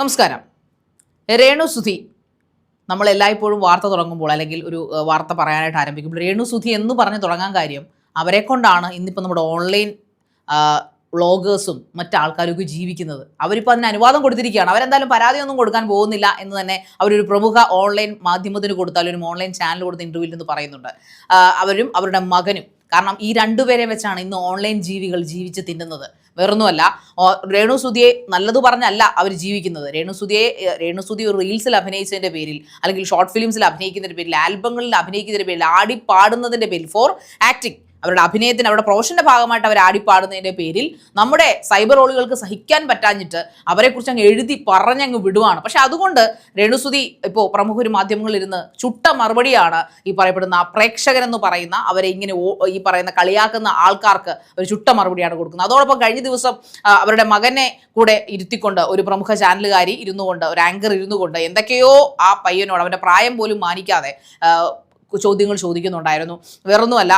നമസ്കാരം. രേണു സുധി. നമ്മൾ എല്ലായ്പ്പോഴും വാർത്ത തുടങ്ങുമ്പോൾ അല്ലെങ്കിൽ ഒരു വാർത്ത പറയാനായിട്ട് ആരംഭിക്കുമ്പോൾ രേണു സുധി എന്ന് പറഞ്ഞ് തുടങ്ങാൻ കാര്യം അവരെ കൊണ്ടാണ് ഇന്നിപ്പോൾ നമ്മുടെ ഓൺലൈൻ വ്ളോഗേഴ്സും മറ്റാൾക്കാരൊക്കെ ജീവിക്കുന്നത്. അവരിപ്പോൾ അതിന് അനുവാദം കൊടുത്തിരിക്കുകയാണ്. അവരെന്തായാലും പരാതിയൊന്നും കൊടുക്കാൻ പോകുന്നില്ല എന്ന് തന്നെ അവരൊരു പ്രമുഖ ഓൺലൈൻ മാധ്യമത്തിന് കൊടുത്താൽ ഒരു ഓൺലൈൻ ചാനൽ കൊടുത്ത ഇന്റർവ്യൂവിൽ നിന്ന് പറയുന്നുണ്ട്. അവരും അവരുടെ മകനും. കാരണം ഈ രണ്ടുപേരെ വെച്ചാണ് ഇന്ന് ഓൺലൈൻ ജീവികൾ ജീവിച്ച് തിന്നുന്നത്. വേറൊന്നുമല്ല. രേണു സുധിയെ നല്ലത് പറഞ്ഞല്ല അവർ ജീവിക്കുന്നത്. രേണു സുധിയെ രേണു സുധി ഒരു റീൽസിൽ അഭിനയിച്ചതിന്റെ പേരിൽ അല്ലെങ്കിൽ ഷോർട്ട് ഫിലിംസിൽ അഭിനയിക്കുന്നതിന്റെ പേരിൽ ആൽബങ്ങളിൽ അഭിനയിക്കുന്നതിന്റെ പേരിൽ ആടി പാടുന്നതിന്റെ പേരിൽ ഫോർ ആക്ടിങ്. അവരുടെ അഭിനയത്തിന് അവരുടെ പ്രൊഫഷന്റെ ഭാഗമായിട്ട് അവർ ആടിപ്പാടുന്നതിന്റെ പേരിൽ നമ്മുടെ സൈബർ റോളുകൾക്ക് സഹിക്കാൻ പറ്റാഞ്ഞിട്ട് അവരെക്കുറിച്ച് അങ്ങ് എഴുതി പറഞ്ഞങ്ങ് വിടുവാണ്. പക്ഷെ അതുകൊണ്ട് രേണുസുതി ഇപ്പോൾ പ്രമുഖ ഒരു മാധ്യമങ്ങളിൽ ഇരുന്ന് ചുട്ട മറുപടിയാണ് ഈ പറയപ്പെടുന്ന പ്രേക്ഷകരെന്ന് പറയുന്ന അവരെ ഇങ്ങനെ ഈ പറയുന്ന കളിയാക്കുന്ന ആൾക്കാർക്ക് ഒരു ചുട്ട മറുപടിയാണ് കൊടുക്കുന്നത്. അതോടൊപ്പം കഴിഞ്ഞ ദിവസം അവരുടെ മകനെ കൂടെ ഇരുത്തിക്കൊണ്ട് ഒരു പ്രമുഖ ചാനലുകാരി ഇരുന്നുകൊണ്ട് ഒരു ആങ്കർ ഇരുന്നുകൊണ്ട് എന്തൊക്കെയോ ആ പയ്യനോട് അവന്റെ പ്രായം പോലും മാനിക്കാതെ ചോദ്യങ്ങൾ ചോദിക്കുന്നുണ്ടായിരുന്നു. വേറൊന്നുമല്ല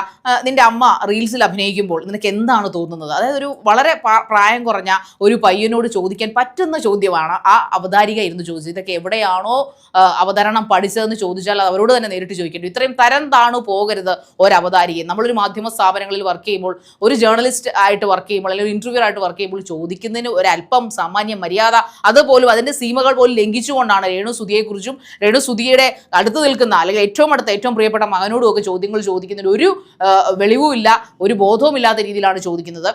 നിന്റെ അമ്മ റീൽസിൽ അഭിനയിക്കുമ്പോൾ നിനക്ക് എന്താണ് തോന്നുന്നത്? അതായത് ഒരു വളരെ പ്രായം കുറഞ്ഞ ഒരു പയ്യനോട് ചോദിക്കാൻ പറ്റുന്ന ചോദ്യമാണ് ആ അവതാരിക ഇരുന്ന് ചോദിച്ചത്. ഇതൊക്കെ എവിടെയാണോ അവതരണം പഠിച്ചതെന്ന് ചോദിച്ചാൽ അത് അവരോട് തന്നെ നേരിട്ട് ചോദിക്കേണ്ടി ഇത്രയും തരം താണു പോകരുത് ഒരവതാരിക നമ്മളൊരു മാധ്യമ സ്ഥാപനങ്ങളിൽ വർക്ക് ചെയ്യുമ്പോൾ ഒരു ജേർണലിസ്റ്റ് ആയിട്ട് വർക്ക് ചെയ്യുമ്പോൾ അല്ലെങ്കിൽ ഒരു ഇന്റർവ്യൂ ആയിട്ട് വർക്ക് ചെയ്യുമ്പോൾ ചോദിക്കുന്നതിന് ഒരല്പം സാമാന്യ മര്യാദ. അതുപോലും അതിന്റെ സീമകൾ പോലും ലംഘിച്ചുകൊണ്ടാണ് രേണു സുധിയെക്കുറിച്ചും രേണു സുധിയുടെ അടുത്ത് നിൽക്കുന്ന അല്ലെങ്കിൽ ഏറ്റവും അടുത്ത ഏറ്റവും പ്രിയപ്പെട്ട മകനോടും ഒക്കെ ചോദ്യങ്ങൾ ചോദിക്കുന്നതിൽ ഒരു വെളിവുമില്ല ഒരു ബോധവും ഇല്ലാത്ത രീതിയിലാണ് ചോദിക്കുന്നത്.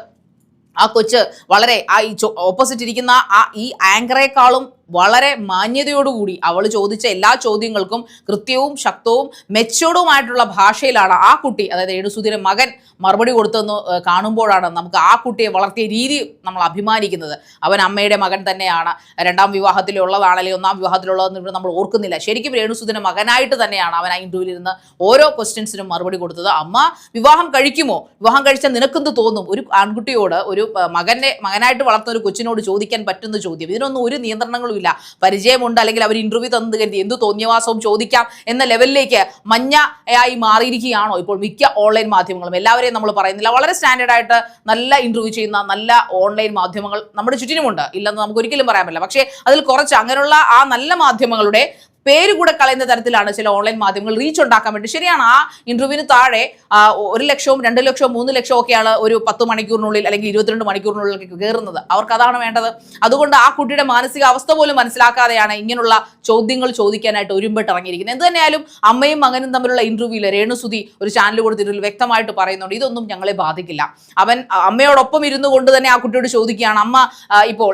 ആ കൊച്ച് വളരെ ആ ഈ ഓപ്പോസിറ്റ് ഇരിക്കുന്ന ആ ഈ ആങ്കറേക്കാളും വളരെ മാന്യതയോടുകൂടി അവൾ ചോദിച്ച എല്ലാ ചോദ്യങ്ങൾക്കും കൃത്യവും ശക്തവും മെച്ചോർഡുമായിട്ടുള്ള ഭാഷയിലാണ് ആ കുട്ടി അതായത് രേണുസുധിയുടെ മകൻ മറുപടി കൊടുത്തെന്ന് കാണുമ്പോഴാണ് നമുക്ക് ആ കുട്ടിയെ വളർത്തിയ രീതി നമ്മൾ അഭിമാനിക്കുന്നത്. അവൻ അമ്മയുടെ മകൻ തന്നെയാണ്. രണ്ടാം വിവാഹത്തിലുള്ളതാണ് അല്ലെങ്കിൽ ഒന്നാം വിവാഹത്തിലുള്ളതെന്ന് നമ്മൾ ഓർക്കുന്നില്ല. ശരിക്കും രേണുസുധീര മകനായിട്ട് തന്നെയാണ് അവൻ ആ ഇന്റർവ്യൂവിൽ ഇരുന്ന് ഓരോ ക്വസ്റ്റ്യൻസിനും മറുപടി കൊടുത്തത്. അമ്മ വിവാഹം കഴിക്കുമോ? വിവാഹം കഴിച്ചാൽ നിനക്കെന്ത് തോന്നും? ഒരു ആൺകുട്ടിയോട് ഒരു മകനെ മകനായിട്ട് വളർത്തുന്ന ഒരു കൊച്ചിനോട് ചോദിക്കാൻ പറ്റുന്ന ചോദ്യം. ഇതിനൊന്നും ഒരു നിയന്ത്രണങ്ങളും ഇല്ല പരിചയമുണ്ട് അല്ലെങ്കിൽ അവർ ഇന്റർവ്യൂ തന്നത് കരുതി. എന്ത് തോന്നിയവാസവും ചോദിക്കാം എന്ന ലെവലിലേക്ക് മഞ്ഞയായി മാറിയിരിക്കുകയാണോ ഇപ്പോൾ മിക്ക ഓൺലൈൻ മാധ്യമങ്ങളും? എല്ലാവരെയും നമ്മൾ പറയുന്നില്ല. വളരെ സ്റ്റാൻഡേർഡ് ആയിട്ട് നല്ല ഇന്റർവ്യൂ ചെയ്യുന്ന നല്ല ഓൺലൈൻ മാധ്യമങ്ങൾ നമ്മുടെ ചുറ്റിനുമുണ്ട്. ഇല്ലെന്ന് നമുക്ക് ഒരിക്കലും പറയാൻ പറ്റില്ല. പക്ഷേ അതിൽ കുറച്ച് അങ്ങനെയുള്ള ആ നല്ല മാധ്യമങ്ങളുടെ പേര് കൂടെ കളയുന്ന തരത്തിലാണ് ചില ഓൺലൈൻ മാധ്യമങ്ങൾ റീച്ച് ഉണ്ടാക്കാൻ വേണ്ടി. ശരിയാണ് ആ ഇന്റർവ്യൂവിന് താഴെ ഒരു ലക്ഷവും രണ്ട് ലക്ഷവും മൂന്ന് ലക്ഷവും ഒക്കെയാണ് ഒരു പത്ത് മണിക്കൂറിനുള്ളിൽ അല്ലെങ്കിൽ ഇരുപത്തിരണ്ട് മണിക്കൂറിനുള്ളിൽ കയറുന്നത്. അവർക്ക് അതാണ് വേണ്ടത്. അതുകൊണ്ട് ആ കുട്ടിയുടെ മാനസിക അവസ്ഥ പോലും മനസ്സിലാക്കാതെയാണ് ഇങ്ങനെയുള്ള ചോദ്യങ്ങൾ ചോദിക്കാനായിട്ട് ഒരുമ്പിട്ട് ഇറങ്ങിയിരിക്കുന്നത്. എന്ത് തന്നെയായാലും അമ്മയും മകനും തമ്മിലുള്ള ഇന്റർവ്യൂവിൽ രേണുസുതി ഒരു ചാനൽ കൊടുത്തിട്ട് വ്യക്തമായിട്ട് പറയുന്നുണ്ട് ഇതൊന്നും ഞങ്ങളെ ബാധിക്കില്ല. അവൻ അമ്മയോടൊപ്പം ഇരുന്നു കൊണ്ട് തന്നെ ആ കുട്ടിയോട് ചോദിക്കുകയാണ് അമ്മ ഇപ്പോൾ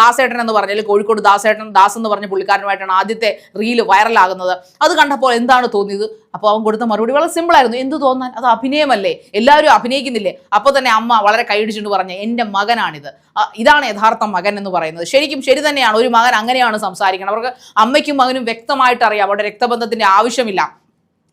ദാസേട്ടൻ എന്ന് പറഞ്ഞാൽ കോഴിക്കോട് ദാസേട്ടൻ ദാസ് എന്ന് പറഞ്ഞ പുള്ളിക്കാരനുമായിട്ടാണ് ആദ്യത്തെ റീൽ വൈറലാകുന്നത്. അത് കണ്ടപ്പോൾ എന്താണ് തോന്നിയത്? അപ്പോൾ അവൻ കൊടുത്ത മറുപടി വളരെ സിമ്പിളായിരുന്നു എന്ത് തോന്നാൻ? അത് അഭിനയമല്ലേ? എല്ലാവരും അഭിനയിക്കുന്നില്ലേ? അപ്പോൾ തന്നെ അമ്മ വളരെ കൈയിടിച്ചുകൊണ്ട് പറഞ്ഞു എന്റെ മകനാണിത്. ഇതാണ് യഥാർത്ഥ മകൻ എന്ന് പറയുന്നത്. ശരിക്കും ശരി തന്നെയാണ്. ഒരു മകൻ അങ്ങനെയാണ് സംസാരിക്കണം. അവർക്ക് അമ്മയ്ക്കും മകനും വ്യക്തമായിട്ട് അറിയാം. അവരുടെ രക്തബന്ധത്തിന്റെ ആവശ്യമില്ല.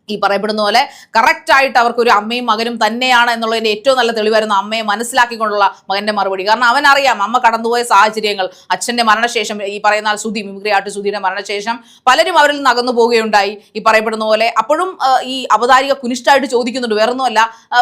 ഈ പറയപ്പെടുന്ന പോലെ കറക്റ്റ് ആയിട്ട് അവർക്ക് ഒരു അമ്മയും മകനും തന്നെയാണ് എന്നുള്ളതിന്റെ ഏറ്റവും നല്ല തെളിവായിരുന്നു അമ്മയെ മനസ്സിലാക്കിക്കൊണ്ടുള്ള മകന്റെ മറുപടി. കാരണം അവൻ അറിയാം അമ്മ കടന്നുപോയ സാഹചര്യങ്ങൾ അച്ഛന്റെ മരണശേഷം ഈ പറയുന്ന സുധി മിമിക്രി സുധിയുടെ മരണശേഷം പലരും അവരിൽ നിന്ന് അകന്നു പോവുകയുണ്ടായി ഈ പറയപ്പെടുന്ന പോലെ. അപ്പോഴും ഈ അവതാരിക കുനിഷ്ഠായിട്ട് ചോദിക്കുന്നുണ്ട് വേറൊന്നുമല്ല.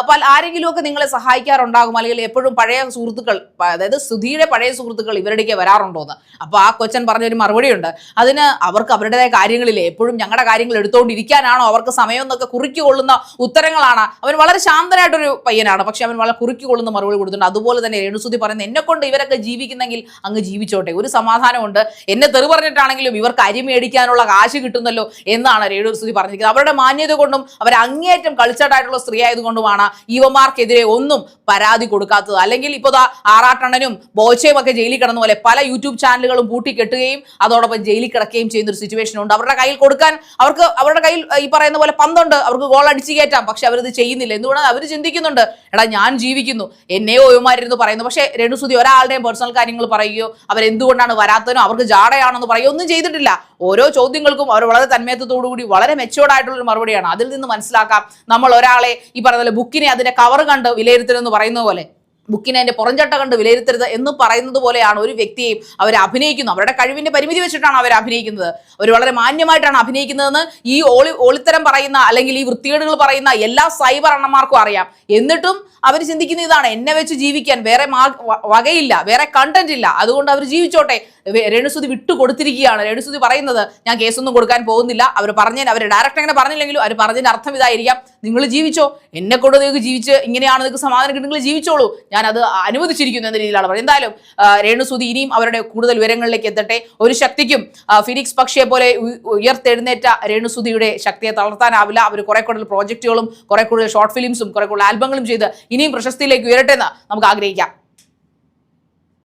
പല ആരെങ്കിലുമൊക്കെ നിങ്ങളെ സഹായിക്കാറുണ്ടാകും അല്ലെങ്കിൽ എപ്പോഴും പഴയ സുഹൃത്തുക്കൾ അതായത് സുധിയുടെ പഴയ സുഹൃത്തുക്കൾ ഇവരുടെയൊക്കെ വരാറുണ്ടോ എന്ന് അപ്പൊ ആ കൊച്ചൻ പറഞ്ഞൊരു മറുപടിയുണ്ട്. അതിന് അവർക്ക് അവരുടേതായ കാര്യങ്ങളില്ലേ? എപ്പോഴും ഞങ്ങളുടെ കാര്യങ്ങൾ എടുത്തുകൊണ്ടിരിക്കാനാണോ അവർക്ക് എന്നൊക്കെ കുറുക്കി കൊള്ളുന്ന ഉത്തരങ്ങളാണ്. അവൻ വളരെ ശാന്തനായിട്ടൊരു പയ്യനാണ്. പക്ഷെ അവൻ വളരെ കുറുക്കി കൊള്ളുന്ന മറുപടി കൊടുത്തിട്ടുണ്ട്. അതുപോലെ തന്നെ രേണുസുതി പറയുന്നത് എന്നെ കൊണ്ട് ഇവരൊക്കെ ജീവിക്കുന്നെങ്കിൽ അങ്ങ് ജീവിച്ചോട്ടെ. ഒരു സമാധാനമുണ്ട്. എന്നെ തെറി പറഞ്ഞിട്ടാണെങ്കിലും ഇവർക്ക് അരി മേടിക്കാനുള്ള കാശ് കിട്ടുന്നല്ലോ എന്നാണ് രേണുസുതി പറഞ്ഞിരിക്കുന്നത്. അവരുടെ മാന്യത കൊണ്ടും അവർ അങ്ങേയറ്റം കളിച്ചട്ടായിട്ടുള്ള സ്ത്രീ ആയതുകൊണ്ടുമാണ് യുവമാർക്കെതിരെ ഒന്നും പരാതി കൊടുക്കാത്തത്. അല്ലെങ്കിൽ ഇപ്പോൾ ആറാട്ടണ്ണനും ബോച്ചയും ഒക്കെ ജയിലിൽ കിടന്ന പോലെ പല യൂട്യൂബ് ചാനലുകളും പൂട്ടിക്കെട്ടുകയും അതോടൊപ്പം ജയിലിൽ കിടക്കുകയും ചെയ്യുന്ന ഒരു സിറ്റുവേഷൻ ഉണ്ട്. അവരുടെ കയ്യിൽ കൊടുക്കാൻ അവർക്ക് അവരുടെ കയ്യിൽ ഈ പറയുന്ന പോലെ പന്തുണ്ട്. അവർക്ക് ഗോൾ അടിച്ചു കയറ്റാം. പക്ഷെ അവരത് ചെയ്യുന്നില്ല. എന്തുകൊണ്ടാണ് അവർ ചിന്തിക്കുന്നുണ്ട്? എടാ ഞാൻ ജീവിക്കുന്നു. എന്നെയോ യുവമാരിരുന്ന് പറയുന്നു. പക്ഷേ രേണുസുതി ഒരാളുടെയും പേഴ്സണൽ കാര്യങ്ങൾ പറയുകയോ അവരെന്തുകൊണ്ടാണ് വരാത്തനോ അവർക്ക് ജാടയാണെന്ന് പറയുകയോ ഒന്നും ചെയ്തിട്ടില്ല. ഓരോ ചോദ്യങ്ങൾക്കും അവർ വളരെ തന്മയത്വത്തോടുകൂടി വളരെ മെച്ചോർഡ് ആയിട്ടുള്ള ഒരു മറുപടിയാണ്. അതിൽ നിന്ന് മനസ്സിലാക്കാം. നമ്മൾ ഒരാളെ ഈ പറഞ്ഞ പോലെ ബുക്കിനെ അതിന്റെ കവർ കണ്ട് വിലയിരുത്തലെന്ന് പറയുന്ന പോലെ. ബുക്കിനെ അതിന്റെ പുറഞ്ചട്ട കണ്ട് വിലയിരുത്തരുത് എന്ന് പറയുന്നത് പോലെയാണ് ഒരു വ്യക്തിയെയും അവർ അഭിനയിക്കുന്നു അവരുടെ കഴിവിന്റെ പരിമിതി വെച്ചിട്ടാണ് അവർ അഭിനയിക്കുന്നത്. അവർ വളരെ മാന്യമായിട്ടാണ് അഭിനയിക്കുന്നതെന്ന് ഈ ഓളി ഓളിത്തരം പറയുന്ന അല്ലെങ്കിൽ ഈ വൃത്തികേടുകൾ പറയുന്ന എല്ലാ സൈബർ അണ്ണന്മാർക്കും അറിയാം. എന്നിട്ടും അവർ ചിന്തിക്കുന്ന ഇതാണ് എന്നെ വെച്ച് ജീവിക്കാൻ വേറെ വകയില്ല വേറെ കണ്ടന്റ് ഇല്ല. അതുകൊണ്ട് അവർ ജീവിച്ചോട്ടെ. രേണുസുതി വിട്ടു കൊടുത്തിരിക്കുകയാണ്. രേണുസുതി പറയുന്നത് ഞാൻ കേസൊന്നും കൊടുക്കാൻ പോകുന്നില്ല. അവർ പറഞ്ഞതിന് അവർ ഡയറക്റ്റ് അങ്ങനെ പറഞ്ഞില്ലെങ്കിലും അവർ പറഞ്ഞതിന്റെ അർത്ഥം ഇതായിരിക്കാം. നിങ്ങൾ ജീവിച്ചോ? എന്നെ കൊണ്ട് നിങ്ങൾക്ക് ജീവിച്ച് ഇങ്ങനെയാണ് നിങ്ങൾക്ക് സമാധാനം നിങ്ങൾ ജീവിച്ചോളൂ. ഞാൻ അത് അനുവദിച്ചിരിക്കുന്നു എന്ന രീതിയിലാണ് പറയുന്നത് എന്തായാലും രേണുസുതി ഇനിയും അവരുടെ കൂടുതൽ വിവരങ്ങളിലേക്ക് എത്തട്ടെ. ഒരു ശക്തിക്കും ഫിനിക്സ് പക്ഷിയെ പോലെ ഉയർത്തെഴുന്നേറ്റ രേണുസുതിയുടെ ശക്തിയെ തളർത്താനാവില്ല. അവർ കുറെ കൂടുതൽ പ്രോജക്റ്റുകളും കുറെ കൂടുതൽ ഷോർട്ട് ഫിലിംസും കുറെ കൂടുതൽ ആൽബങ്ങളും ചെയ്ത് ഇനിയും പ്രശസ്തിയിലേക്ക് ഉയരട്ടെ എന്ന് നമുക്ക് ആഗ്രഹിക്കാം.